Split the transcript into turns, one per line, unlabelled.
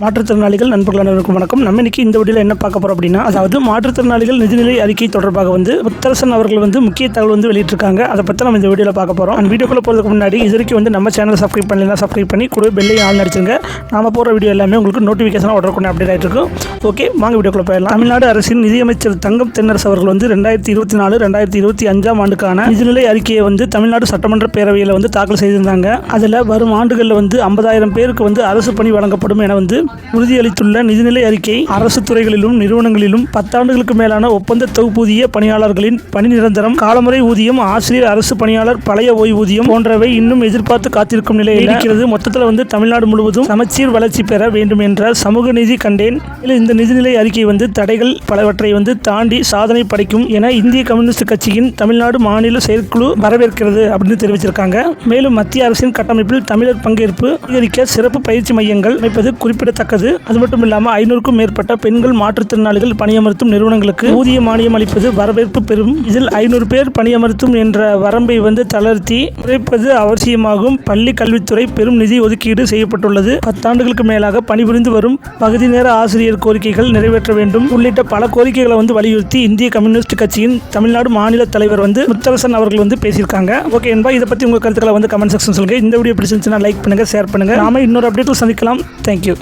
மாற்றுத்திறனாளிகள் நண்பர்கள் அனைவருக்கும் வணக்கம். நம்ம இன்னைக்கு இந்த வீடியோவில் என்ன பார்க்க போறோம் அப்படின்னா அதாவது மாற்றுத்திறனாளிகள் நிதிநிலை அறிக்கை தொடர்பாக வந்து முத்தரசன் அவர்கள் வந்து முக்கிய தகவல் வந்து வெளியிட்டிருக்காங்க. அதை பற்றி நம்ம இந்த வீடியோவில் பார்க்க போகிறோம் அந்த வீடியோக்குள்ள போகிறதுக்கு முன்னாடி இது வரைக்கும் வந்து நம்ம சேனல் சப்ஸ்கிரைப் பண்ணலாம் சப்ஸ்கிரைப் பண்ணி கூட பெல்லையும் ஆள் நடிச்சிருங்க நாம போகிற வீடியோ எல்லாமே உங்களுக்கு நோட்டிஃபிகேஷனாக பண்ணி அப்டேட் ஆகிட்டு இருக்கும். ஓகே வாங்க வீடியோக்குள்ள போயிடலாம். தமிழ்நாடு அரசின் நிதியமைச்சர் தங்கம் தென்னரசு அவர்கள் வந்து ரெண்டாயிரத்தி இருபத்தி நாலு ரெண்டாயிரத்தி இருபத்தி அஞ்சாம் ஆண்டுக்கான நிதிநிலை அறிக்கையை வந்து தமிழ்நாடு சட்டமன்ற பேரவையில் வந்து தாக்கல் செய்திருந்தாங்க. அதில் வரும் ஆண்டுகளில் வந்து ஐம்பதாயிரம் பேருக்கு வந்து அரசு பணி வழங்கப்படும் என வந்து உறுதியளித்துள்ள நிதிநிலை அறிக்கை அரசு துறைகளிலும் நிறுவனங்களிலும் பத்தாண்டுகளுக்கு மேலான ஒப்பந்த தொகுப்பூதிய பணியாளர்களின் பணி நிரந்தரம் காலமுறை ஊதியம் ஆசிரியர் அரசு பணியாளர் பழைய ஓய்வூதியம் போன்றவை இன்னும் எதிர்பார்த்து காத்திருக்கும் நிலையில் இருக்கிறது. மொத்தத்தில் வந்து தமிழ்நாடு முழுவதும் சமச்சீர் வளர்ச்சி பெற வேண்டும் என்ற சமூக நீதி கண்டேன். இந்த நிதிநிலை அறிக்கை வந்து தடைகள் பலவற்றை வந்து தாண்டி சாதனை படைக்கும் என இந்திய கம்யூனிஸ்ட் கட்சியின் தமிழ்நாடு மாநில செயற்குழு வரவேற்கிறது அப்படின்னு தெரிவிச்சிருக்காங்க. மேலும் மத்திய அரசின் கட்டமைப்பில் தமிழர் பங்கேற்பு அதிகரிக்க சிறப்பு பயிற்சி மையங்கள் அமைப்பது குறிப்பிடத்தக்கது. அது மட்டும் இல்லாமல் ஐநூறுக்கும் மேற்பட்ட பெண்கள் மாற்றுத்திறனாளிகள் பணியமர்த்தும் நிறுவனங்களுக்கு ஊதிய மானியம் அளிப்பது வரவேற்பு பெறும். இதில் ஐநூறு பேர் பணியமர்த்தும் என்ற வரம்பை வந்து தளர்த்தி குறைப்பது அவசியமாகும். பள்ளி கல்வித்துறை பெரும் நிதி ஒதுக்கீடு செய்யப்பட்டுள்ளது. பத்தாண்டுகளுக்கு மேலாக பணிபுரிந்து வரும் பகுதி நேர ஆசிரியர் கோரிக்கைகள் நிறைவேற்ற வேண்டும். உள்ளிட்ட பல கோரிக்கைகளை வந்து வலியுறுத்தி இந்திய கம்யூனிஸ்ட் கட்சியின் தமிழ்நாடு மாநில தலைவர் வந்து முத்தரசன் அவர்கள் வந்து பேசியிருக்காங்க. ஓகே என்பா இதை பற்றி உங்கள் கருத்துக்களை வந்து கமெண்ட் செக்ஷன் சொல்லுங்க. இந்த வீடியோ பிடிச்சிருந்துச்சுன்னா லைக் பண்ணுங்க ஷேர் பண்ணுங்க. நாம இன்னொரு அப்டேட்டில் சந்திக்கலாம். தேங்க்யூ